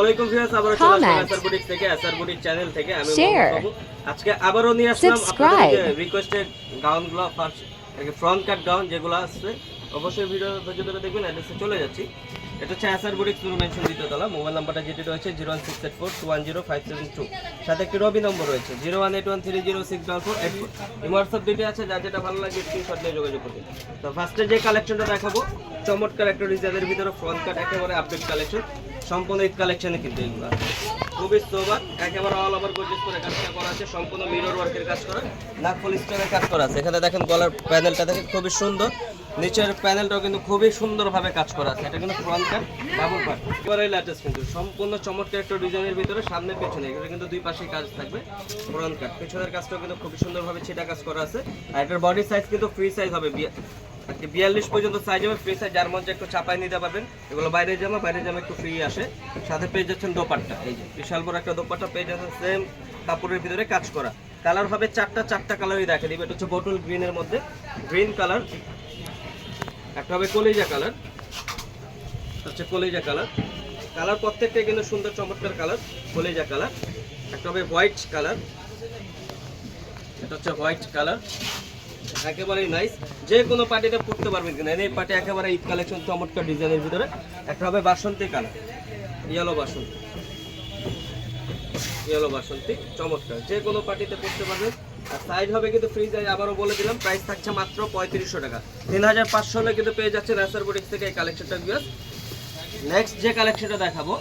আলাইকুম ভিউয়ার্স চলে থেকে চ্যানেল থেকে। আমি। আজকে আবারও নিয়ে আসলাম. আপনাদের রিকোয়েস্টেড গাউনগুলো ফার্স্ট ফ্রন্ট কাট গাউন যেগুলো আসছে অবশ্যই ভিডিও ধৈর্য ধরে দেখবেন অ্যাড্রেসে চলে যাচ্ছি। এটা হচ্ছে এসআর বুটিক শুরু মেনশন দ্বিতীয় তলা মোবাইল নাম্বারটা যেটি রয়েছে zero one six eight four two one zero five seven two সাথে একটি রবি নম্বর রয়েছে zero one eight one three zero six double four eight four WhatsApp দুটি আছে যার যেটা ভালো লাগে স্ক্রিনশট নিয়ে যোগাযোগ করতে তো ফার্স্টে যে কালেকশনটা দেখাবো চমৎকার একটা ডিজাইনের ভিতরে ফ্রন্ট কাট একেবারে আপডেট কালেকশন সম্পূর্ণ ঈদ কালেকশনে কিন্তু এগুলো খুবই সোবার, একেবারে অল ওভার করে কাজটা করা আছে, সম্পূর্ণ মিরর ওয়ার্কের কাজ করা, নাক ফুল স্টোনের কাজ করা আছে। এখানে দেখেন গলার প্যানেলটা দেখেন খুবই সুন্দর, নিচের প্যানেলটাও কিন্তু খুবই সুন্দরভাবে কাজ করা আছে। এটা কিন্তু ফ্রন্ট কাট ডাবল পার্ট একেবারে লেটেস্ট কিন্তু, সম্পূর্ণ চমৎকার একটা ডিজাইনের ভিতরে, সামনে পেছনে, এগুলো কিন্তু দুই পাশেই কাজ থাকবে ফ্রন্ট কাট পেছনের কাজটাও কিন্তু খুবই সুন্দরভাবে ছিটা কাজ করা আছে, আর এটার বডি সাইজ কিন্তু ফ্রি সাইজ হবে আজকে বিয়াল্লিশ পর্যন্ত সাইজ হবে ফ্রি সাইজ যার মধ্যে একটু চাপাই নিতে পারবেন। এগুলো বাইরে জামা বাইরে জামা একটু ফ্রি আসে। সাথে পেয়ে যাচ্ছেন দোপাট্টা। এই যে, বিশাল বড় একটা দোপাট্টা পেয়ে যাচ্ছেন সেম কাপড়ের ভিতরে কাজ করা। কালার হবে চারটা চারটা কালারই দেখে দিবে। এটা হচ্ছে বটল গ্রিনের মধ্যে। গ্রিন কালার একটা হবে কলিজা কালার হচ্ছে কলিজা কালার কালার প্রত্যেকটাই কিন্তু সুন্দর চমৎকার কালার কলিজা কালার একটা হবে হোয়াইট কালার এটা হচ্ছে হোয়াইট কালার একেবারেই নাইস যে কোনো পার্টিতে পড়তে পারবেন কিনা। এই পার্টি একেবারে ঈদ কালেকশন চমৎকার ডিজাইনের ভিতরে। একটা হবে বাসন্তী কালার। ইয়েলো বাসন্তী। ইয়েলো বাসন্তী, চমৎকার। যে কোনো পার্টিতে পড়তে পারবেন। আর সাইজ হবে কিন্তু ফ্রি সাইজ আবারও বলে দিলাম প্রাইস থাকছে মাত্র পঁয়ত্রিশশো টাকা। তিন হাজার পাঁচশো হলে কিন্তু পেয়ে যাচ্ছে ন্যাসার বুটিক থেকে এই কালেকশনটা বিয়াস নেক্সট যে কালেকশনটা দেখাবো,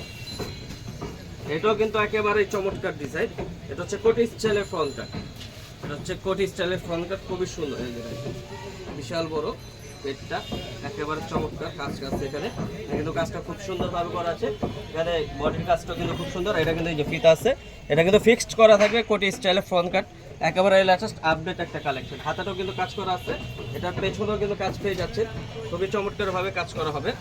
এটাও কিন্তু একেবারেই চমৎকার ডিজাইন এটা হচ্ছে কোটি স্টাইলের ফ্রন্ট কাট এটা হচ্ছে কোটি স্টাইলের ফ্রন্ট কাট খুবই সুন্দর, এই বিশাল বড় পেটটা, একেবারে চমৎকার কাজ কাজ এখানে। কিন্তু কাজটা খুব সুন্দরভাবে করা আছে। এখানে বডির কাজটা কিন্তু খুব সুন্দর। এটা কিন্তু এই যে ফিতা আছে, এটা কিন্তু ফিক্সড করা থাকবে কোটি স্টাইলের ফ্রন্ট কাট একেবারে লেটেস্ট আপডেট একটা কালেকশন হাতাটাও কিন্তু কাজ করা আছে। এটার পেছনেও কিন্তু কাজ পেয়ে যাচ্ছে। খুবই চমৎকারভাবে কাজ করা হবে।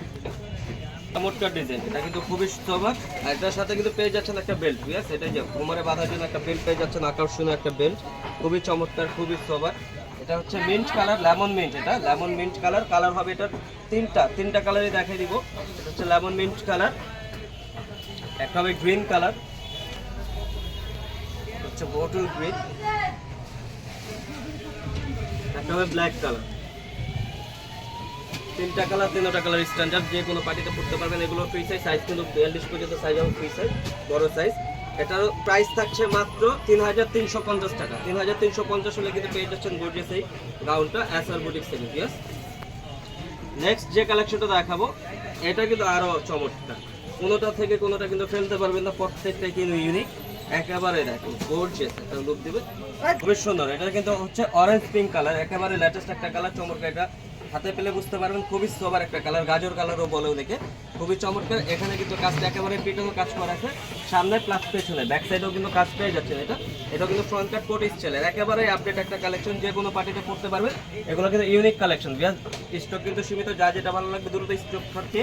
চমৎকার ডিজাইন এটা কিন্তু খুবই স্তবাক আর এটার সাথে কিন্তু পেয়ে যাচ্ছেন একটা বেল্ট, ঠিক আছে? এটা যে কোমরে বাঁধার জন্য একটা বেল্ট পেয়ে যাচ্ছেন, আকর্ষণীয় একটা বেল্ট। খুবই চমৎকার, খুবই স্তবাক এটা হচ্ছে মিন্ট কালার লেমন মিন্ট এটা। লেমন মিন্ট কালার কালার হবে এটার তিনটা তিনটা কালারই দেখাই দিব। এটা হচ্ছে লেমন মিন্ট কালার একটা হবে গ্রিন কালার হচ্ছে বটল গ্রিন একটা হবে ব্ল্যাক কালার তিনটা কালার তিনটা কালার স্ট্যান্ডার্ড যে কোনো পার্টিতে পড়তে পারবেন। এগুলো ফ্রি সাইজ সাইজ কিন্তু বিয়াল্লিশ পর্যন্ত সাইজ হবে ফ্রি সাইজ বড় সাইজ এটার প্রাইস থাকছে মাত্র তিন হাজার তিনশো পঞ্চাশ টাকা। তিন হাজার তিনশো পঞ্চাশ হলে কিন্তু পেয়ে যাচ্ছেন গর্জিয়াস এই গাউনটা এসআর বুটিক থেকে ইয়েস নেক্সট যে কালেকশনটা দেখাবো, এটা কিন্তু আরও চমৎকার। কোনোটা থেকে কোনোটা কিন্তু ফেলতে পারবেন না প্রত্যেকটাই কিন্তু ইউনিক একেবারে দেখুন গর্জিয়াস একটা লুক দিবে। খুবই সুন্দর। এটা কিন্তু হচ্ছে অরেঞ্জ পিঙ্ক কালার একেবারে লেটেস্ট একটা কালার চমৎকার। এটা হাতে পেলে বুঝতে পারবেন, খুবই সোবার একটা কালার গাজর কালারও বলেও দেখে খুবই চমৎকার, এখানে কিন্তু কাজটা একেবারে পিঠেও কাজ করা আছে, সামনে প্লাস পেছনে ব্যাক সাইডেও কিন্তু কাজ পেয়ে যাচ্ছে এটা। এটা কিন্তু ফ্রন্ট কাট কোট স্টাইলের একেবারে আপডেট একটা কালেকশন যে কোনো পার্টিতে পড়তে পারবে এগুলো কিন্তু ইউনিক কালেকশন স্টক কিন্তু সীমিত, যা যেটা ভালো লাগবে দ্রুত স্টক থাকতে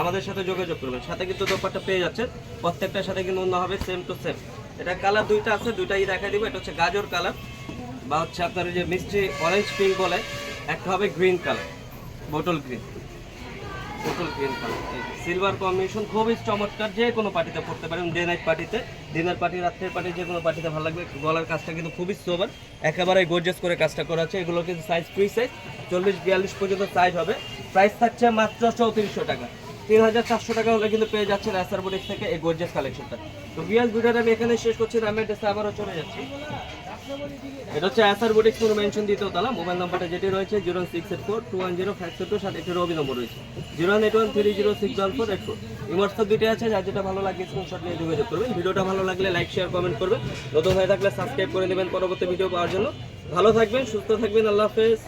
আমাদের সাথে যোগাযোগ করবেন। সাথে কিন্তু দোপারটা পেয়ে যাচ্ছে, প্রত্যেকটার সাথে কিন্তু অন্য হবে সেম টু সেম এটা কালার দুইটা আছে, দুইটাই দেখা দিব, এটা হচ্ছে গাজর কালার বা হচ্ছে আপনার যে মিষ্টি অরেঞ্জ পিঙ্ক বলে একটা হবে green colour bottle green bottle green colour silver combination খুবই চমৎকার, যে কোনো পার্টিতে পড়তে পারেন ডে নাইট পার্টিতে ডিনার পার্টি রাত্রের পার্টি যে কোনো পার্টিতে ভালো লাগবে, গলার কাজটা কিন্তু খুবই সোবার একেবারে গোর্জেস করে কাজটা করা আছে, এগুলো কিন্তু সাইজ ফ্রি সাইজ চল্লিশ বিয়াল্লিশ পর্যন্ত সাইজ হবে প্রাইস থাকছে মাত্র চৌত্রিশশো টাকা। তিন হাজার চারশো টাকা হলে কিন্তু পেয়ে যাচ্ছেন রাস্তার বুটিক থেকে এই গোর্জেস কালেকশনটা তো বিয়াল ভিডিওটা আমি এখানে শেষ করছি আমি অ্যাড্রেসে আবারও চলে যাচ্ছি। এটা হচ্ছে অ্যাসার বুটিক কোনো মেনশন দ্বিতীয় তালা মোবাইল নাম্বারটা যেটি রয়েছে zero six eight four two one zero five two সাথে একটি রবি নম্বর রয়েছে zero eight one three zero six one four eight four WhatsApp দুইটা আছে, যার যেটা ভালো লাগে স্ক্রিনশট নিয়ে যোগাযোগ করবেন। ভিডিওটা ভালো লাগলে লাইক শেয়ার কমেন্ট করবেন। নতুন হয়ে থাকলে সাবস্ক্রাইব করে নেবেন পরবর্তী ভিডিও পাওয়ার জন্য। ভালো থাকবেন, সুস্থ থাকবেন, আল্লাহ হাফেজ।